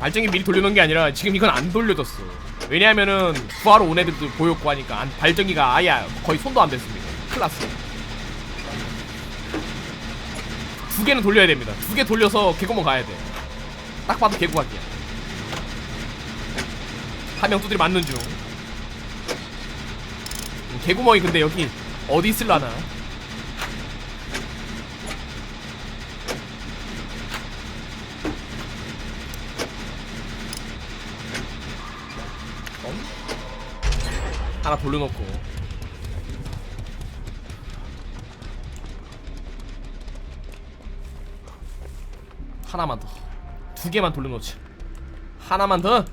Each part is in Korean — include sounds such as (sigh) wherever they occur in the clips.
발전기 미리 돌려놓은 게 아니라 지금 이건 안 돌려졌어. 왜냐하면은 구하러 온 애들도 보였고 하니까 안- 발전기가 아예 거의 손도 안 댔습니다. 클라스. 두 개는 돌려야 됩니다. 두 개 돌려서 개구멍 가야 돼딱 봐도 개구각이야. 한 명 두드리 맞는 중. 음, 개구멍이 근데 여기 어디 있을라나 하나 돌려놓고. 하나만 더. 두 개만 돌려놓지. 하나만 더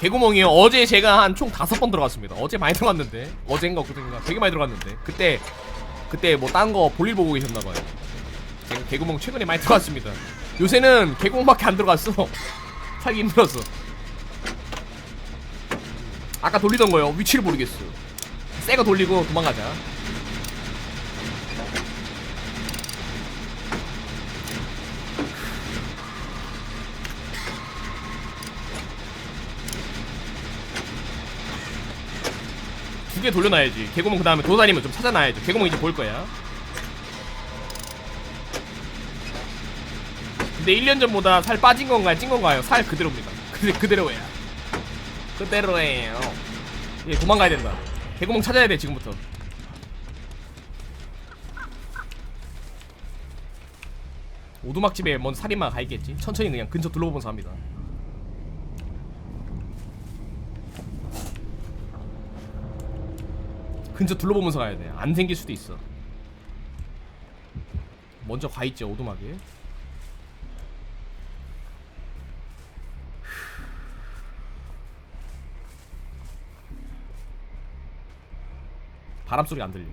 개구멍이요. 어제 제가 한 총 다섯 번 들어갔습니다. 어제 많이 들어갔는데. 어젠가 그젠가 되게 많이 들어갔는데. 그때 그때 뭐 딴 거 볼일 보고 계셨나 봐요. 제가 개구멍 최근에 많이 들어갔습니다. 요새는 개구멍밖에 안 들어갔어. (laughs) 살기 힘들었어. 아까 돌리던 거요. 위치를 모르겠어. 새거 돌리고 도망가자. 두 개 돌려놔야지. 개구멍 그 다음에 돌아다니면 좀 찾아놔야죠. 개구멍 이제 보일 거야. 근데 1년 전보다 살 빠진 건가요? 찐 건가요? 살 그대로입니다. 그, 그대로예요. 그대로예요. 예, 도망가야 된다. 개구멍 찾아야 돼, 지금부터. 오두막집에 먼 살인마가 가 있겠지. 천천히 그냥 근처 둘러보면서 합니다. 근처 둘러보면서 가야 돼. 안 생길 수도 있어. 먼저 가 있죠, 오두막에. 바람 소리가 안 들려.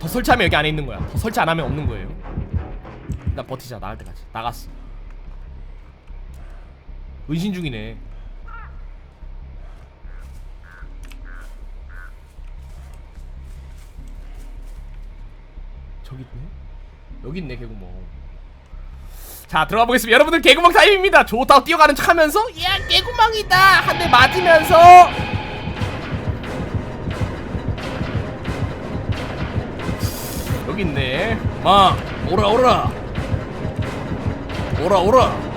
더 설치하면 여기 안에 있는 거야. 더 설치 안 하면 없는 거예요. 나 버티자 나갈 때까지. 나갔어. 은신 중이네. 저기 있네. 여기 있네 개구멍. 자 들어가 보겠습니다. 여러분들 개구멍 타임입니다. 좋다고 뛰어가는 척 하면서 야 개구멍이다 한 대 맞으면서 여기 있네. 마 오라 오라 오라 오라.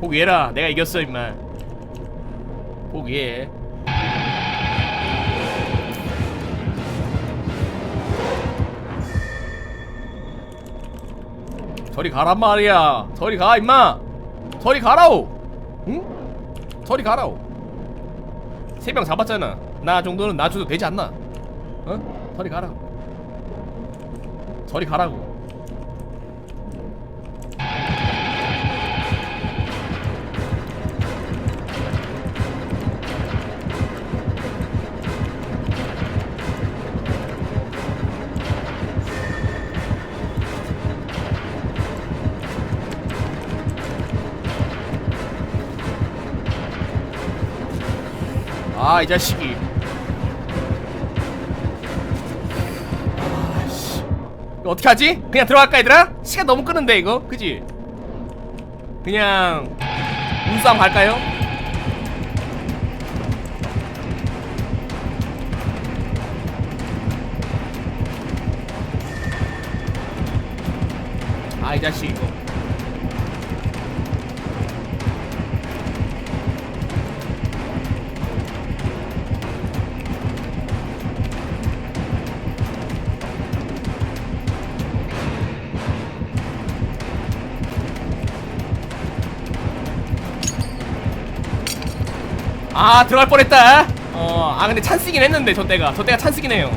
포기해라. 내가 이겼어 임마. 포기해. 저리 가란 말이야. 저리 가 임마. 저리 가라오. 응? 저리 가라오. 세 명 잡았잖아. 나 정도는 놔줘도 되지 않나? 어? 저리 가라. 저리 가라고. 아, 이 자식이. 아씨. 이거 어떻게 하지? 그냥 들어갈까, 얘들아? 시간 너무 끄는데, 이거? 그지? 그냥, 운싸움 갈까요? 아, 이 자식, 이거. 아 들어갈 뻔했다. 어 아, 근데 찬스긴 했는데 저 때가. 저 때가 찬스긴 해요.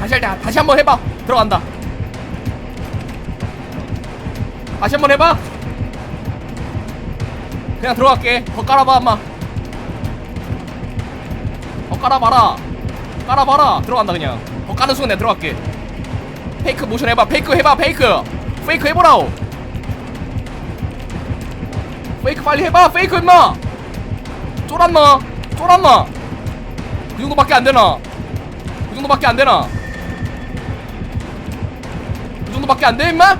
다시 할 때 다시 한번 해봐. 들어간다. 다시 한번 해봐. 그냥 들어갈게. 더 깔아봐 엄마. 더 깔아봐라. 깔아봐라. 들어간다 그냥. 더 까는 순간 내가 들어갈게. 페이크 모션 해봐. 페이크 해봐 페이크. 페이크 해보라고 페이크 빨리 해봐 페이크 임마. 쫄았나? 쫄았나? 그 정도밖에 안 되나? 그 정도밖에 안 되나? 그 정도밖에 안 돼 임마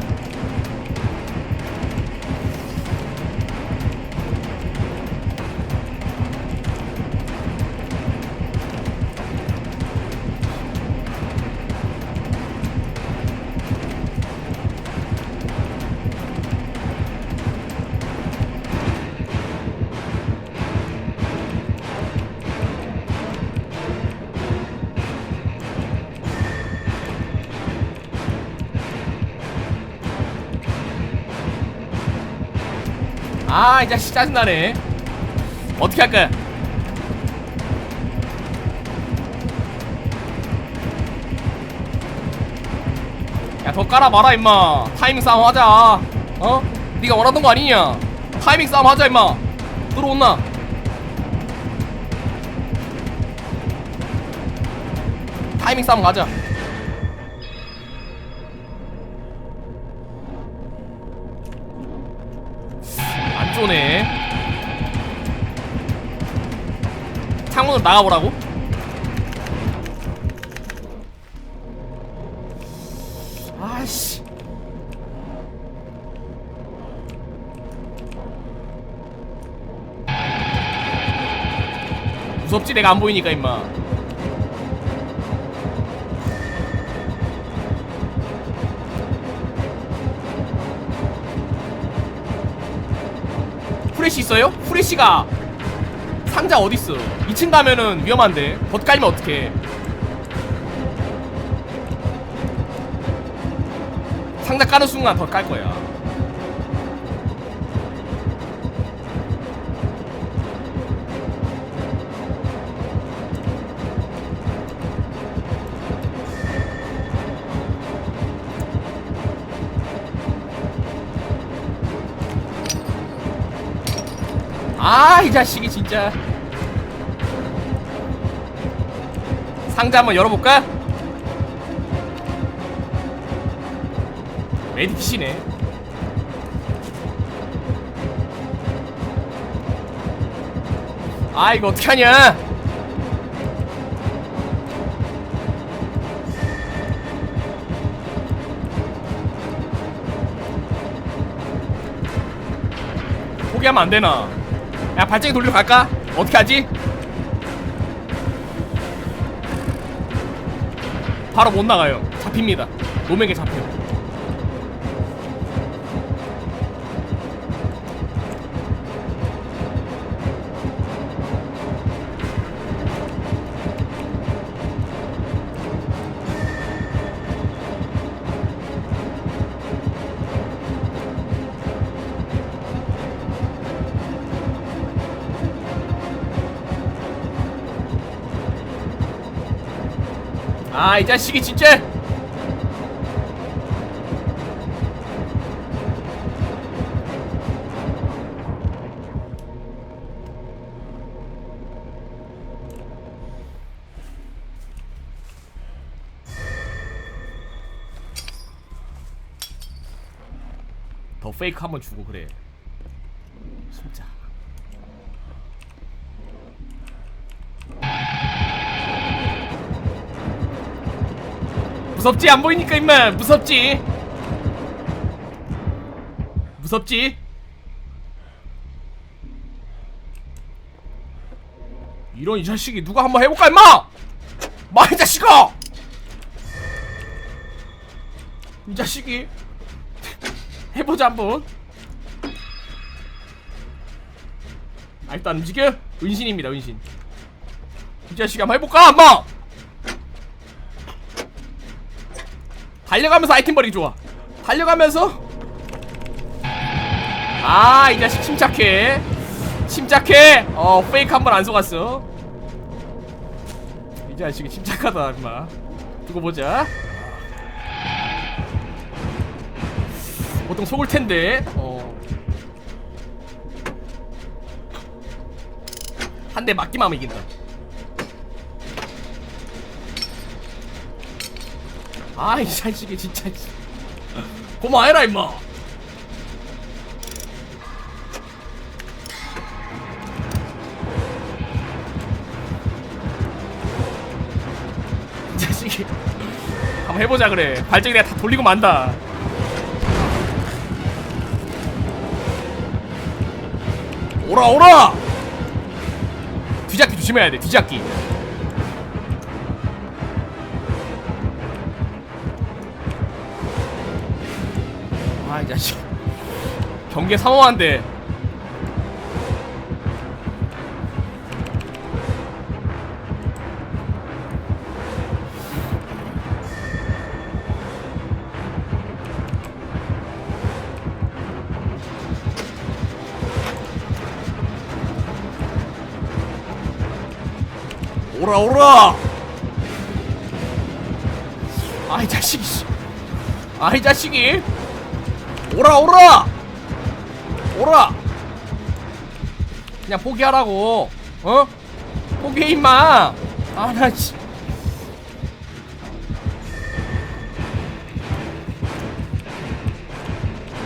아, 이 자식 짜증나네. 어떻게 할까요? 야, 더 깔아봐라, 임마. 타이밍 싸움 하자. 어? 네가 원하던 거 아니냐? 타이밍 싸움 하자, 임마. 들어온나? 타이밍 싸움 가자. 창문으로 나가보라고? 아씨. 무섭지 내가 안 보이니까 임마. 후레쉬 있어요? 후레쉬가 상자 어딨어? 2층 가면은 위험한데. 덧 깔면 어떡해? 상자 까는 순간 덧깔 거야. 아 이 자식이 진짜 상자 한번 열어볼까? 메디킷이네 아 이거 어떡하냐 포기하면 안 되나 야 발전기 돌려 갈까? 어떻게 하지? 바로 못 나가요. 잡힙니다. 노맥에 잡혀. 아, 이 자식이 진짜. 더 페이크 한번 주고 그래. 진짜. 무섭지? 안 보이니까 임마. 무섭지? 무섭지? 이런 이 자식이 누가 한번 해볼까 임마? 마이 자식아! 이 자식이 해보자 한번. 아 일단 움직여. 은신입니다 은신. 이 자식이 한번 해볼까 엄마 달려가면서 아이템 버리기 좋아. 달려가면서. 아 이 자식 침착해. 침착해. 어 페이크 한 번 안 속았어. 이 자식이 침착하다 임마. 두고 보자. 보통 속을 텐데. 어. 한 대 맞기만 하면 이긴다 아이 자식이 진짜. 씨. 고마워해라 임마. 이 자식이. 한번 해보자 그래. 발전기 내가 다 돌리고 만다. 오라 오라! 뒤잡기 조심해야 돼 뒤잡기 이 자식. 경계 상호한데. 오라 오라! 아이 자식이 씨. 아이 자식이 오라 오라 오라 그냥 포기하라고 어 포기해 임마 아나 씨.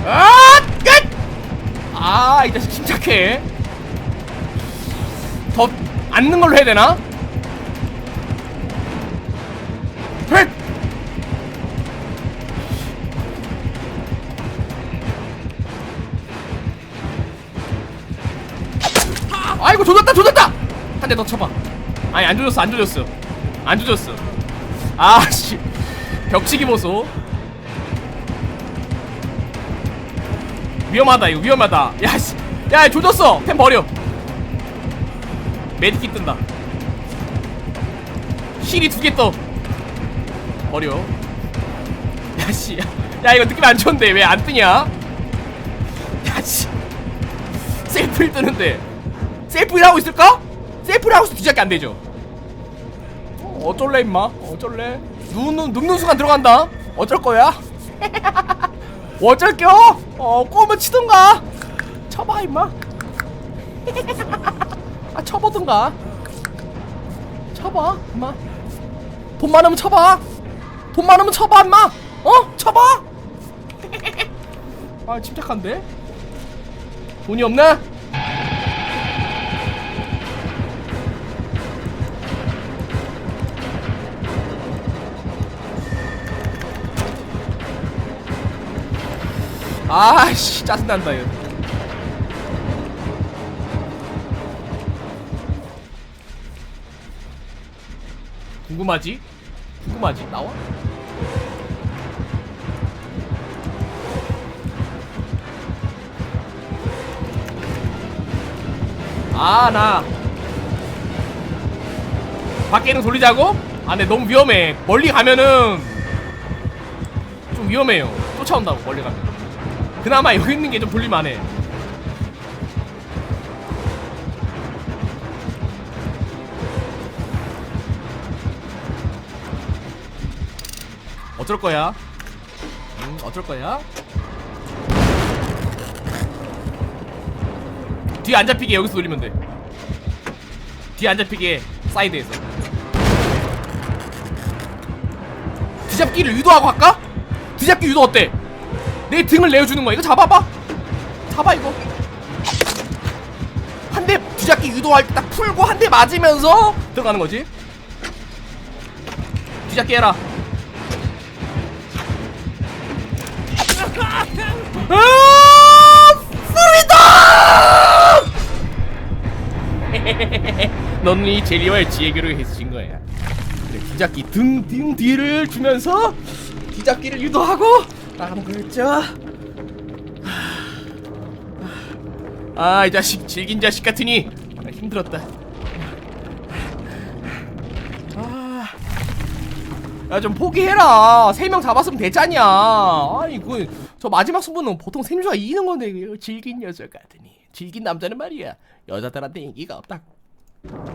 아! 끝! 아, 이 자식 침착해. 더 앉는 걸로 해야 되나? 조졌다 조졌다! 한 대 더 쳐봐. 아니 안 조졌어 안 조졌어. 안 조졌어. (laughs) 아씨. 벽치기 보소. 위험하다 이거 위험하다. 야씨. 야 조졌어! 템 버려. 메디킷 뜬다. 힐이 두 개 떠. 버려. 야씨. 야, 야 이거 느낌 안 좋은데 왜 안 뜨냐? 야씨. 셀프를 뜨는데 셀프를 하고 있을까? 셀프를 하고 있어 뒤잡기 안 되죠. 어, 어쩔래 임마? 어쩔래? 눈 눕는 순간 들어간다. 어쩔 거야? (laughs) 어쩔 겨? 어 꼬면 치든가? 쳐봐 임마. (laughs) 아 쳐보든가. 쳐봐 임마. 돈 많으면 쳐봐. 돈 많으면 쳐봐 임마. 어? 쳐봐. (laughs) 아 침착한데? 돈이 없나 아씨 짜증난다 이거 궁금하지? 궁금하지? 나와? 아, 나. 밖에는 돌리자고? 아, 근데 너무 위험해. 멀리 가면은 좀 위험해요. 쫓아온다고, 멀리 가면. 그나마 여기 있는 게 좀 돌릴만해. 어쩔 거야? 응, 어쩔 거야? 뒤에 안 잡히게 여기서 돌리면 돼. 뒤에 안 잡히게 사이드에서. 뒤잡기를 유도하고 할까? 뒤잡기 유도 어때? 내 등을 내어주는 거야. 이거 잡아봐. 잡아 이거. 한 대 뒤잡기 유도할 때 딱 풀고 한 대 맞으면서 들어가는 거지. 뒤잡기 해라. 아! 프리덤! (laughs) 너는 이 제리와의 지혜교를 해주신 거야. 그래, 뒤잡기 등, 등 뒤를 주면서 뒤잡기를 유도하고 나가는 거였죠. 아, 이 자식 질긴 자식 같으니 아, 힘들었다. 아, 야 좀 포기해라. 세 명 잡았으면 되잖냐. 아니 그저 마지막 승부는 보통 샘주가 이기는 건데 질긴 여자 같으니 질긴 남자는 말이야 여자들한테 인기가 없다